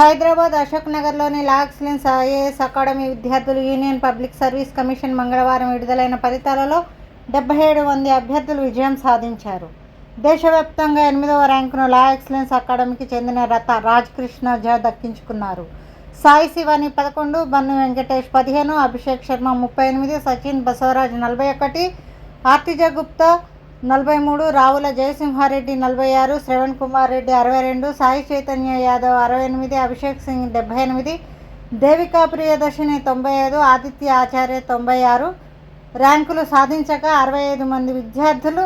హైదరాబాద్ అశోక్ నగర్లోని la IAS academy విద్యార్థులు union public service commission మంగళవారం విడుదలైన ఫలితాలలో డెబ్బై ఏడు మంది అభ్యర్థులు విజయం సాధించారు. దేశవ్యాప్తంగా ఎనిమిదవ ర్యాంకును లా ఎక్సలెన్స్ అకాడమీకి చెందిన రత రాజకృష్ణ జ దక్కించుకున్నారు. సాయి శివాని పదకొండు బన్ను వెంకటేష్ పదిహేను అభిషేక్ శర్మ ముప్పై ఎనిమిది సచిన్ బసవరాజ్ నలభై ఒకటి ఆర్తిజ గుప్తా నలభై మూడు రావుల జయసింహారెడ్డి నలభై ఆరు శ్రవణ్ కుమార్ రెడ్డి అరవై రెండు సాయి చైతన్య యాదవ్ అరవై ఎనిమిది అభిషేక్ సింగ్ డెబ్బై ఎనిమిది దేవికా ప్రియదర్శిని తొంభై ఐదు ఆదిత్య ఆచార్య తొంభై ఆరు. ర్యాంకులు సాధించగా అరవై ఐదు మంది విద్యార్థులు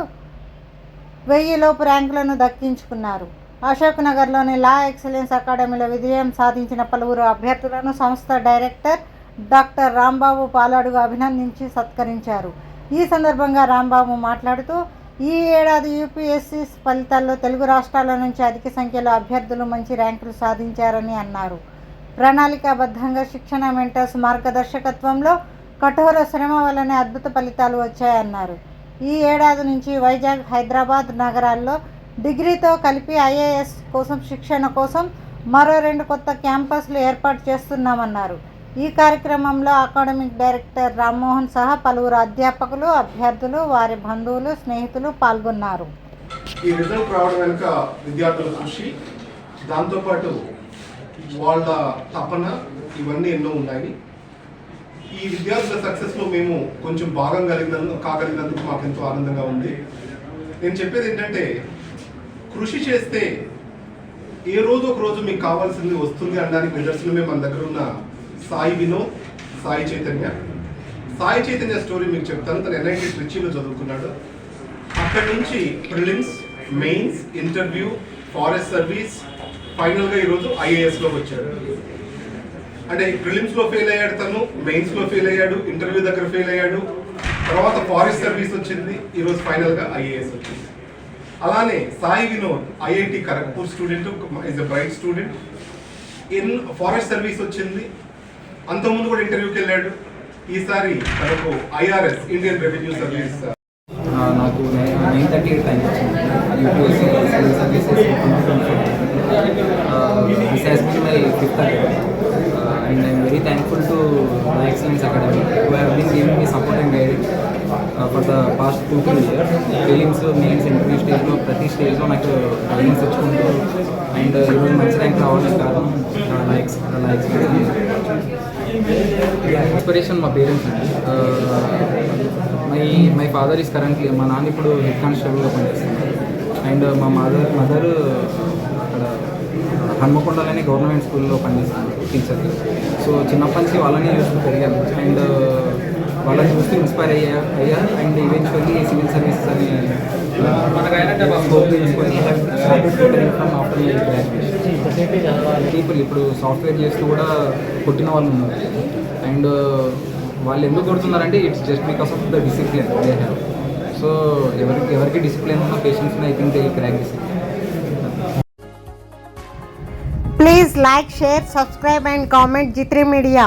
వెయ్యిలోపు ర్యాంకులను దక్కించుకున్నారు. అశోక్ నగర్లోని లా ఎక్సలెన్స్ అకాడమీలో విజయం సాధించిన పలువురు అభ్యర్థులను సంస్థ డైరెక్టర్ డాక్టర్ రాంబాబు పాలాడుగా అభినందించి సత్కరించారు. ఈ సందర్భంగా రాంబాబు మాట్లాడుతూ ఈ ఏడాది యూపీఎస్సీ ఫలితాల్లో తెలుగు రాష్ట్రాల నుంచి అధిక సంఖ్యలో అభ్యర్థులు మంచి ర్యాంకులు సాధించారని అన్నారు. ప్రణాళికాబద్ధంగా శిక్షణ మెంటర్స్ మార్గదర్శకత్వంలో కఠోర శ్రమ వల్లనే అద్భుత ఫలితాలు వచ్చాయన్నారు. ఈ ఏడాది నుంచి వైజాగ్ హైదరాబాద్ నగరాల్లో డిగ్రీతో కలిపి ఐఏఎస్ కోసం శిక్షణ కోసం మరో రెండు కొత్త క్యాంపస్లు ఏర్పాటు చేస్తున్నామన్నారు. ఈ కార్యక్రమంలో అకాడమిక్ డైరెక్టర్ రామ్మోహన్ సహా పలువురు అధ్యాపకులు అభ్యర్థులు వారి బంధువులు స్నేహితులు పాల్గొన్నారు. ఈ రిజల్ట్ రావడం వెనుక విద్యార్థుల కృషి దాంతోపాటు వాళ్ళ తపన ఇవన్నీ ఎన్నో ఉన్నాయి. ఈ విద్యార్థుల సక్సెస్లో మేము కొంచెం భాగం కలిగినందుకు కాగలిగినందుకు మాకు ఎంతో ఆనందంగా ఉంది. నేను చెప్పేది ఏంటంటే కృషి చేస్తే ఏ రోజు ఒక రోజు మీకు కావాల్సింది వస్తుంది అనడానికి నిదర్శనమే మన దగ్గర ఉన్న సాయి వినోద్ సాయి చైతన్య. సాయి చైతన్య స్టోరీ మీకు చెప్తాను. తను ఎన్ఐటి ట్రిచీలో చదువుకున్నాడు. అక్కడి నుంచి prelims mains interview forest service ఫైనల్గా ఈరోజు ఐఏఎస్లో వచ్చాడు. అంటే ప్రిలిమ్స్లో ఫెయిల్ అయ్యాడు తను మెయిన్స్లో ఫెయిల్ అయ్యాడు ఇంటర్వ్యూ దగ్గర ఫెయిల్ అయ్యాడు. తర్వాత ఫారెస్ట్ సర్వీస్ వచ్చింది ఈరోజు ఫైనల్గా ఐఏఎస్ వచ్చింది. అలానే Sai Vinod IIT Kharagpur student is a bright student in forest service వచ్చింది అంతకుముందు కూడా ఇంటర్వ్యూకి వెళ్ళాడు. ఈసారి తనకు ఐఆర్ఎస్ ఇండియన్ రెవెన్యూ సర్వీస్ నాకు నైన్ థర్టీ ఎయిట్ టైం వచ్చింది. UPSC civil services this has been my fifth and I'm very thankful to my excellence academy who have been giving me support and guidance for the past two three years prelims mains interview స్టేజ్లో ప్రతి స్టేజ్లో నాకు guidance ఇచ్చుకుంటూ and ఈరోజు మంచి rank రావడానికి కారణం నా లైక్స్ లైక్స్ ఇన్స్పిరేషన్ మా పేరెంట్స్ అండి. My my father is currently మా నాన్న ఇప్పుడు హెడ్ కానిస్టేబుల్గా పనిచేస్తున్నారు అండ్ మా మదర్ మదర్ అక్కడ హన్మకొండలోనే గవర్నమెంట్ స్కూల్లో పనిచేస్తున్నారు టీచర్ సో చిన్నప్పటి నుంచి వాళ్ళని చూస్తూ పెరిగాను అండ్ వాళ్ళని చూస్తూ ఇన్స్పైర్ అయ్యా అయ్యా. అండ్ ఈవెన్చువల్లీ సివిల్ సర్వీసెస్ అని స్కోప్ తీసుకొని ఫ్రమ్ ఆఫ్టర్ గ్రాడ్యుయేషన్ పీపుల్ ఇప్పుడు సాఫ్ట్వేర్ చేస్తూ కూడా కొట్టిన వాళ్ళు ఉన్నారు. అండ్ వాళ్ళు ఎందుకు కొడుతున్నారంటే it's just because of the discipline they have so ఎవరికి ఎవరికి డిసిప్లిన్ ఉన్న patience I think they crack discipline please like share subscribe and comment జిత్రి media